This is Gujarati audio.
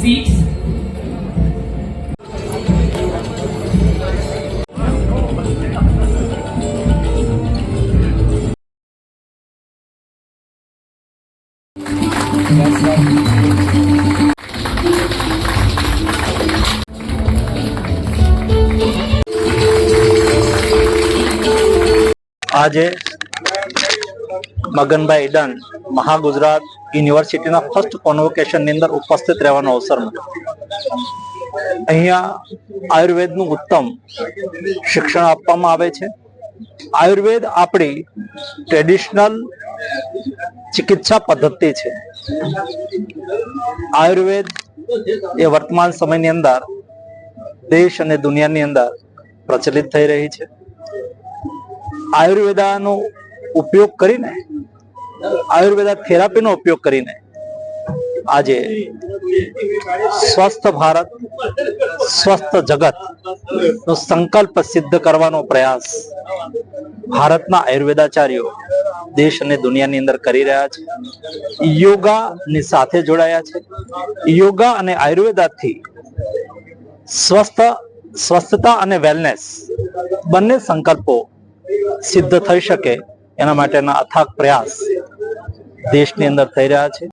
seats. આજે મગનભાઈ ડન મહાગુજરાત યુનિવર્સિટીના ફર્સ્ટ કોન્વોકેશનની અંદર ઉપસ્થિત રહેવાનો અવસર મળ્યો. અહીંયા આયુર્વેદનું ઉત્તમ શિક્ષણ આપવામાં આવે છે. આયુર્વેદ આપણી ટ્રેડિશનલ ચિકિત્સા પદ્ધતિ છે. આયુર્વેદ એ વર્તમાન સમયની અંદર દેશ અને દુનિયાની અંદર પ્રચલિત થઈ રહી છે. આયુર્વેદાનો ઉપયોગ કરીને, આયુર્વેદા થેરાપીનો ઉપયોગ કરીને આજે સ્વસ્થ ભારત, સ્વસ્થ જગત નો સંકલ્પ સિદ્ધ કરવાનો પ્રયાસ ભારતના આયુર્વેદાચાર્યો દેશ અને દુનિયાની અંદર કરી રહ્યા છે. યોગા ની સાથે જોડાયા છે. યોગા અને આયુર્વેદાથી સ્વસ્થ, સ્વસ્થતા અને વેલનેસ બંને સંકલ્પો સિદ્ધ થઈ શકે એના માટેના અથાગ પ્રયાસ દેશની અંદર થઈ રહ્યા છે.